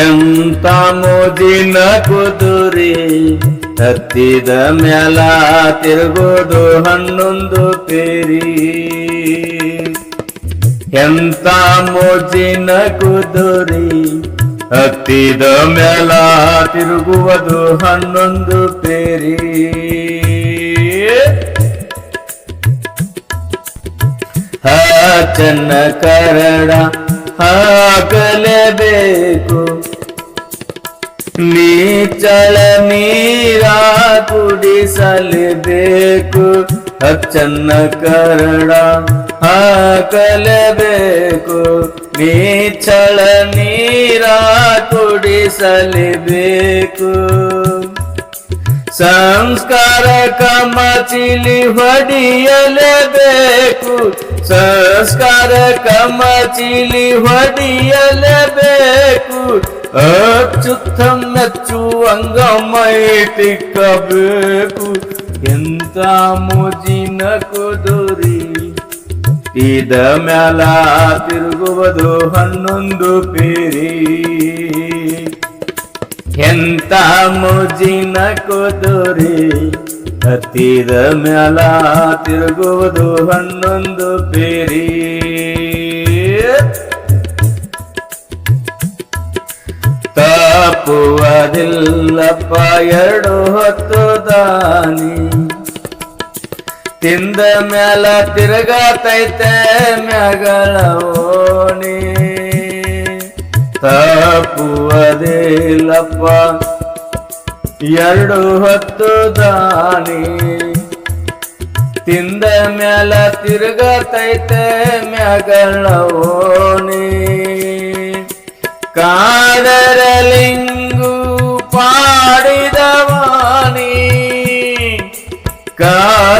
ಎಂತ ಮೋದಿನ ಕುದುರಿ ಹತ್ತಿದ ಮ್ಯಾಲ ತಿರುಗೋದು ಹನ್ನೊಂದು ಪೇರಿ. ಎಂತ ಮೋಜಿನ ಕುದುರಿ ಹತ್ತಿದ ಮ್ಯಾಲ ತಿರುಗುವುದು ಹನ್ನೊಂದು ಪೇರಿ. ಚೆನ್ನ ಕರಡ ಹಾಕಲೇಬೇಕು. ನೀಚಳ ನೀರ ಕುಡಿಸಲೇಬೇಕು. ಅಚ್ಚನ್ನ ಕರಡ ಹಾಕಲೇಬೇಕು. ನೀಚಳ ನೀರ ಕುಡಿಸಲೇಬೇಕು. ಸಂಸ್ಕಾರ ಕಮಚಿಲಿ ಹೊಡಿಯಲೇಬೇಕು. ಸಂಸ್ಕಾರ ಕಮಚಿಲಿ ಹೊಡಿಯಲೇಬೇಕು. ಅಚ್ಚುತ್ತ ಮೆಚ್ಚುವಂಗ ಮೈ ತಿಕ್ಕಬೇಕು. ಎಂತ ಮುಜಿನ ಕುದುರಿ. ಇದ ಮ್ಯಾಲ ತಿರುಗುವುದು ಹನ್ನೊಂದು ಪೇರಿ. ಎಂತ ಮುಜಿನ ಕುದುರಿ ಹತ್ತಿದ ಮ್ಯಾಲ ತಿರುಗುವುದು ಹನ್ನೊಂದು ಪೇರಿ. ತಪ್ಪುವುದಿಲ್ಲಪ್ಪ, ಎರಡು ಹೊತ್ತು ದಾನಿ. ತಿಂದ ಮ್ಯಾಲ ತಿರುಗತೈತೆ ಮ್ಯಾಗಳ ಓಣಿ ತಪ್ಪುವುದಿಲ್ಲಪ್ಪ ಎರಡು ಹೊತ್ತು ದಾನಿ. ತಿಂದ ಮ್ಯಾಲ ತಿರುಗತೈತೆ ಮ್ಯಾಗಳವೋನಿ ಓಣಿ. ಕಾದರಲಿಂಗು ಪಾಡಿದವಾನಿ ಕಾದರಲಿಂಗು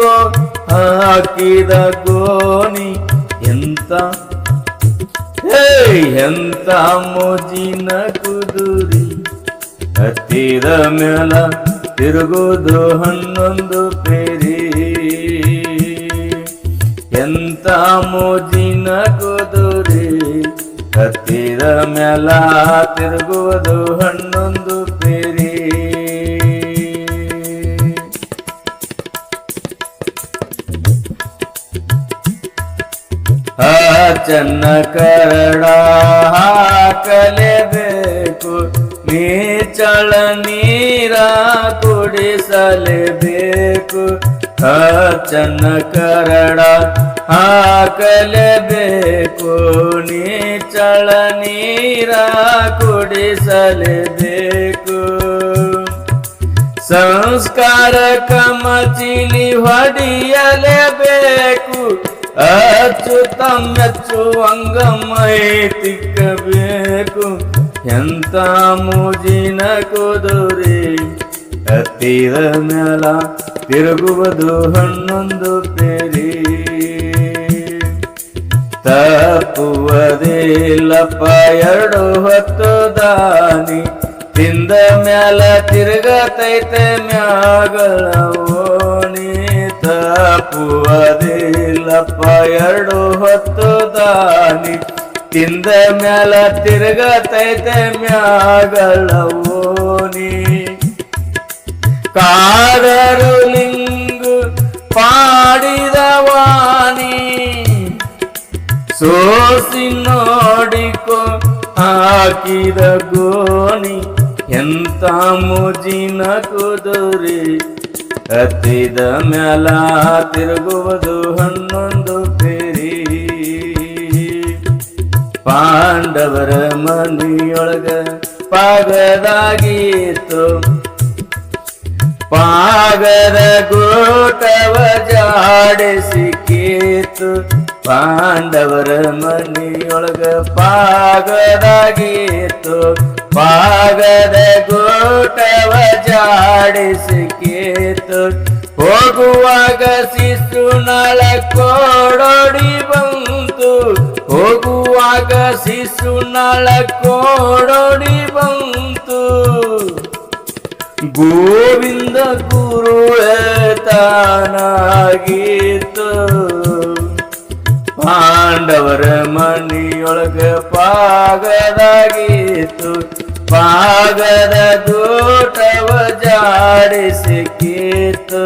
ನೋಡಿಕೋ ಹಾಕಿದ ಗೋಣಿ ಎಂತ? ಹೇ ಎಂತ ಮೋಜಿನ ಕುದುರಿ? ಹತ್ತಿದ ಮೇಲ ತಿರುಗುದು ಹನ್ನೊಂದು ಪೇರಿ. ಎಂತ ಮೋಜಿನ ಕುದುರಿ? ಹತ್ತಿದ ಮೇಲ ತಿರುಗುವುದು ಹನ್ನೊಂದು ಚೆನ್ನ ಕರಡ ಹಾಕಲೇಬೇಕು. ನೀಚಳ ನೀರ ಕುಡಿಸಲೇಬೇಕು. ಚನ್ನ ಕರಡ ಹಾಕಲೇಬೇಕು. ನೀಚಳ ನೀರ ಕುಡಿಸಲೇಬೇಕು. ಸಂಸ್ಕಾರ ಕಮಚಿಲಿ ಹೊಡಿಯಲೇಬೇಕು. ಅಚ್ಚುತ ಮೆಚ್ಚುವಂಗ ಮೈ ತಿಕ್ಕಬೇಕು ಎಂತ ಮೂಜಿನ ಕುದುರೆ. ಹತ್ತಿದ ಮೇಲ ತಿರುಗುವುದು ಹನ್ನೊಂದು ಪೇರಿ. ತಪ್ಪುವುದಿಲ್ಲಪ್ಪ, ಎರಡು ಹೊತ್ತು ದಾನಿ. ತಿಂದ ಮ್ಯಾಲ ತಿರುಗತೈತೆ ಮ್ಯಾಗಳ ಓಣಿ. ತಪ್ಪುವುದಿಲ್ಲಪ್ಪ ಎರಡು ಹೊತ್ತು ದಾನಿ. ತಿಂದ ಮ್ಯಾಲ ತಿರುಗತೈತೆ ಮ್ಯಾಗಳ ಓಣಿ ಕಾದರು ಲಿಂಗು ಪಾಡಿದವಾನಿ ಸೋಸಿ ನೋಡಿಕೊ ಹಾಕಿದ ಗೋಣಿ. ಎಂತ ಮುಜಿನ ಕುದುರೆ. ಹತ್ತಿದ ಮ್ಯಾಲ ತಿರುಗುವುದು ಹನ್ನೊಂದು ಪೇರಿ. ಪಾಂಡವರ ಮನೆಯೊಳಗ ಪಾಗದಾಗಿತ್ತು. ಪಾಗದ ಗೋಟವ ಜಾಡಿಸಿ ಕೀತು ಪಾಂಡವರ ಮನೆಯೊಳಗ ಪಾಗದಾಗಿತ್ತು. ಪಾಗದ ಗೋಟವ ಜಾಡಿಸಿ ಕೇತು. ಹೋಗುವಾಗ ನಳ ಕೋಡೋಡಿ ಬಂತು. ಹೋಗುವಾಗ ಶಿಶು ನಳ ಕೋಡೋಡಿ ಬಂತು. ಗೋವಿಂದ ಗುರು ತಾನಾಗಿತ್ತು. ಪಾಂಡವರ ಮನಿಯೊಳಗ ಪಾಗದಾಗಿತ್ತು. ಪಾಗದ ದೋಟವ ಜಾಡಿಸಿ ಕೀತು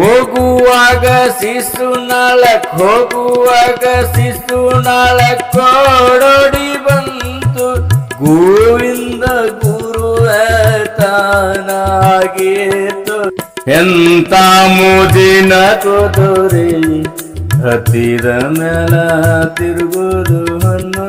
ಹೋಗುವಾಗ ಶಿಶು ನಾಳಕ್ ಹೋಗುವಾಗ ಶಿಶು ನಾಳಕ್ ಬಂತು. ಗೋವಿಂದ ಗುರು ತಾನಾಗೇತು ಎಂತ ಮುದಿನ ಕುದುರೆ ಹತ್ತಿದ ಮೇಲ ತಿರುಗುದು ಹಣ್ಣು.